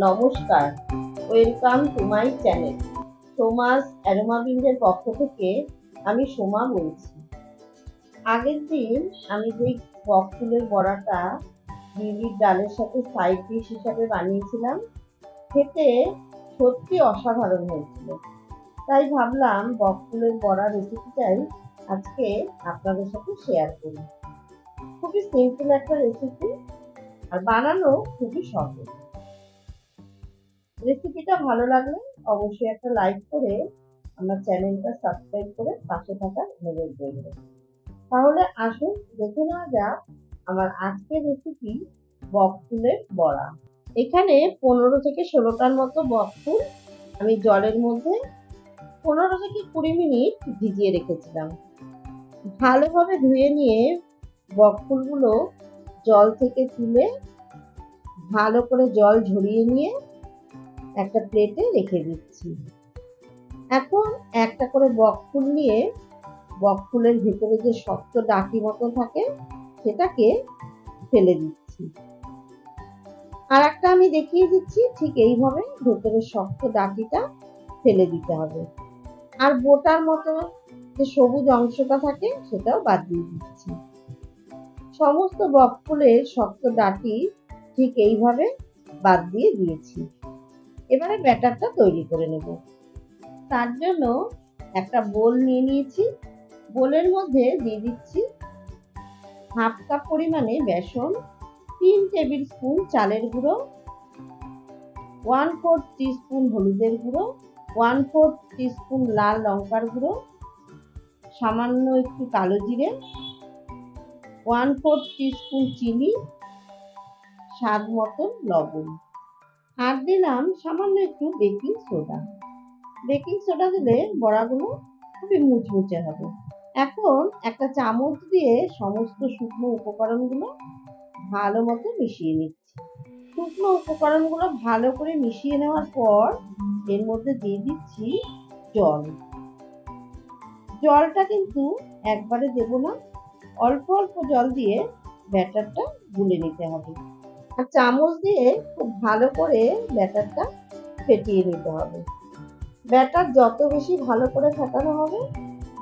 নমস্কার। Welcome to my channel. Soma's অ্যারোমাবিন্দের পক্ষ থেকে আমি সোমা বলছি। আগের দিন আমি যে বক ফুলের বড়াটা বিউলির ডালের সাথে সাইড ডিশ হিসাবে বানিয়েছিলাম, খেতে সত্যি অসাধারণ হয়েছিল। তাই ভাবলাম বক ফুলের বড়া রেসিপিটাই আজকে আপনাদের সাথে শেয়ার করি। খুবই সিম্পল একটা রেসিপি আর বানানো খুবই সহজ। রেসিপিটা ভালো লাগলে অবশ্যই একটা লাইক করে আমার চ্যানেলটা সাবস্ক্রাইব করে পাশে থাকার অনুরোধ রইল তাহলে আসুন, দেখে নেওয়া যাক আমার আজকের রেসিপি বক ফুলের বড়া। এখানে পনেরো থেকে ষোলোটার মতো বক ফুল আমি জলের মধ্যে পনেরো থেকে কুড়ি মিনিট ভিজিয়ে রেখেছিলাম। ভালোভাবে ধুয়ে নিয়ে বক ফুলগুলো জল থেকে তুলে ভালো করে জল ঝরিয়ে নিয়ে একটা প্লেটে রেখে দিচ্ছি। এখন একটা করে বক ফুল নিয়ে বক ফুলের ভেতরে যে শক্ত ডাকি মতো থাকে, সেটাকে ফেলে দিচ্ছি। আর একটা আমি দেখিয়ে দিচ্ছি, ঠিক এইভাবে ভেতরে শক্ত ডাকিটা ফেলে দিতে হবে। আর বোটার মতো যে সবুজ অংশটা থাকে, সেটাও বাদ দিয়ে দিচ্ছি। সমস্ত বক ফুলের শক্ত ডাটি ঠিক এইভাবে বাদ দিয়ে দিয়েছি। এবারে ব্যাটারটা তৈরি করে নেব। তার জন্য একটা বোল নিয়ে নিয়েছি। বোলের মধ্যে দিয়ে দিচ্ছি হাফ কাপ পরিমাণে বেসন, তিন টেবিল স্পুন চালের গুঁড়ো, ওয়ান ফোর্থ স্পুন হলুদের গুঁড়ো, ওয়ান ফোর্থ স্পুন লাল লঙ্কার গুঁড়ো, সামান্য একটু কালো জিরে, ওয়ান ফোর্থ স্পুন চিনি, স্বাদ মতন লবণ। আর দিলাম, সামান্য একটু বেকিং সোডা। বেকিং সোডা দিলে বড়াগুলো খুবই মুচমুচে হবে। এখন একটা চামচ দিয়ে সমস্ত শুকনো উপকরণগুলো ভালো মতো মিশিয়ে নিচ্ছি। শুকনো উপকরণগুলো ভালো করে মিশিয়ে নেওয়ার পর এর মধ্যে দিয়ে দিচ্ছি জল। জলটা কিন্তু একবারে দেব না, অল্প অল্প জল দিয়ে ব্যাটারটা গুলে নিতে হবে। আর চামচ দিয়ে খুব ভালো করে ব্যাটারটা ফেটিয়ে নিতে হবে। ব্যাটার যত বেশি ভালো করে ফেটানো হবে,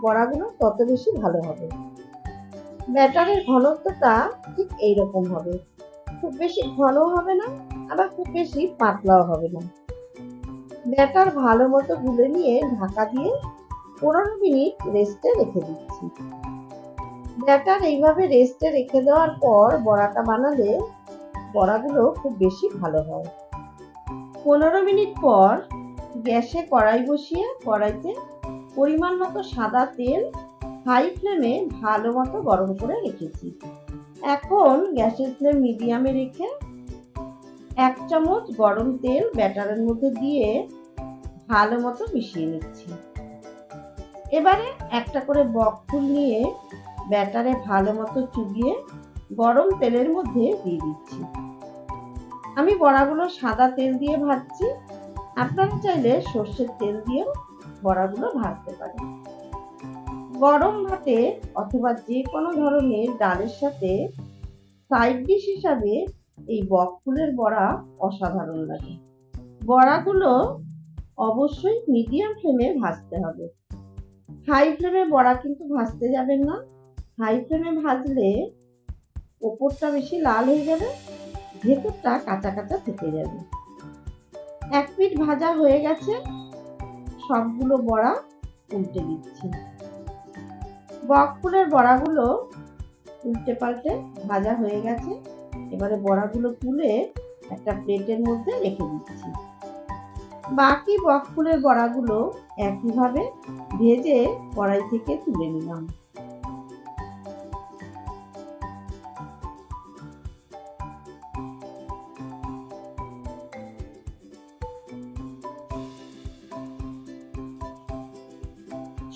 বড়াগুলো তত বেশি ভালো হবে। ব্যাটারের ঘনত্বটা ঠিক এইরকম হবে। খুব বেশি ঘন হবে না, আবার খুব বেশি পাতলাও হবে না। ব্যাটার ভালো মতো গুলে নিয়ে ঢাকা দিয়ে পনেরো মিনিট রেস্টে রেখে দিচ্ছি। ব্যাটার এইভাবে রেস্টে রেখে দেওয়ার পর বড়াটা বানালে বড়াগুলো খুব বেশি ভালো হয়। পনেরো মিনিট পর গ্যাসে কড়াই বসিয়ে কড়াইতে পরিমাণ মতো সাদা তেল হাই ফ্লেমে ভালো মতো গরম করে রেখেছি। এখন গ্যাসের ফ্লেম মিডিয়ামে রেখে এক চামচ গরম তেল ব্যাটারের মধ্যে দিয়ে ভালো মতো মিশিয়ে নিচ্ছি। এবারে একটা করে বক ফুল নিয়ে ব্যাটারে ভালো মতো চুবিয়ে গরম তেলের মধ্যে দিয়ে দিচ্ছি। আমি বড়াগুলো সাদা তেল দিয়ে ভাজছি। আপনারা চাইলে সর্ষের তেল দিয়েও বড়াগুলো ভাজতে পারেন। গরম ভাতে অথবা যে কোনো ধরনের ডালের সাথে সাইড ডিশ হিসাবে এই বক ফুলের বড়া অসাধারণ লাগে। বড়াগুলো অবশ্যই মিডিয়াম ফ্লেমে ভাজতে হবে। হাই ফ্লেমে বড়া কিন্তু ভাজতে যাবেন না। হাই ফ্লেমে ভাজলে ওপরটা বেশি লাল হয়ে যাবে, ভেতরটা কাঁচা কাঁচা থেকে যাবে। এক পিঠ ভাজা হয়ে গেছে, সবগুলো বড়া উল্টে দিচ্ছি। বক ফুলের বড়াগুলো উল্টে পাল্টে ভাজা হয়ে গেছে, এবারে বড়াগুলো তুলে একটা প্লেটের মধ্যে রেখে দিচ্ছি। বাকি বক ফুলের বড়াগুলো একইভাবে ভেজে কড়াই থেকে তুলে নিলাম।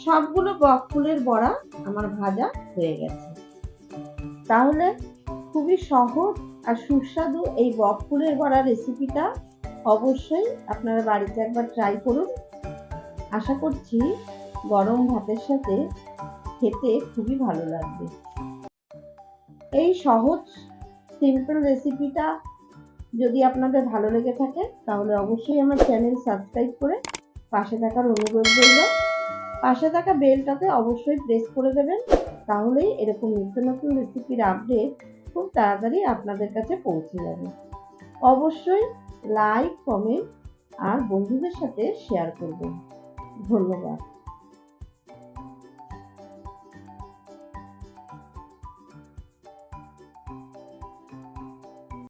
সবগুলো বক ফুলের বড়া আমার ভাজা হয়ে গেছে। তাহলে খুবই সহজ আর সুস্বাদু এই বক ফুলের বড়া রেসিপিটা অবশ্যই আপনারা বাড়িতে একবার ট্রাই করুন। আশা করছি গরম ভাতের সাথে খেতে খুবই ভালো লাগবে। এই সহজ সিম্পল রেসিপিটা যদি আপনাদের ভালো লেগে থাকে, তাহলে অবশ্যই আমার চ্যানেল সাবস্ক্রাইব করে পাশে থাকার অনুরোধ রইল পাশে থাকা বেলটাতে অবশ্যই প্রেস করে দেবেন, তাহলেই এরকম নিত্য নতুন রেসিপির আপডেট খুব তাড়াতাড়ি আপনাদের কাছে পৌঁছে যাবে। অবশ্যই লাইক কমেন্ট আর বন্ধুদের সাথে শেয়ার করবেন। ধন্যবাদ।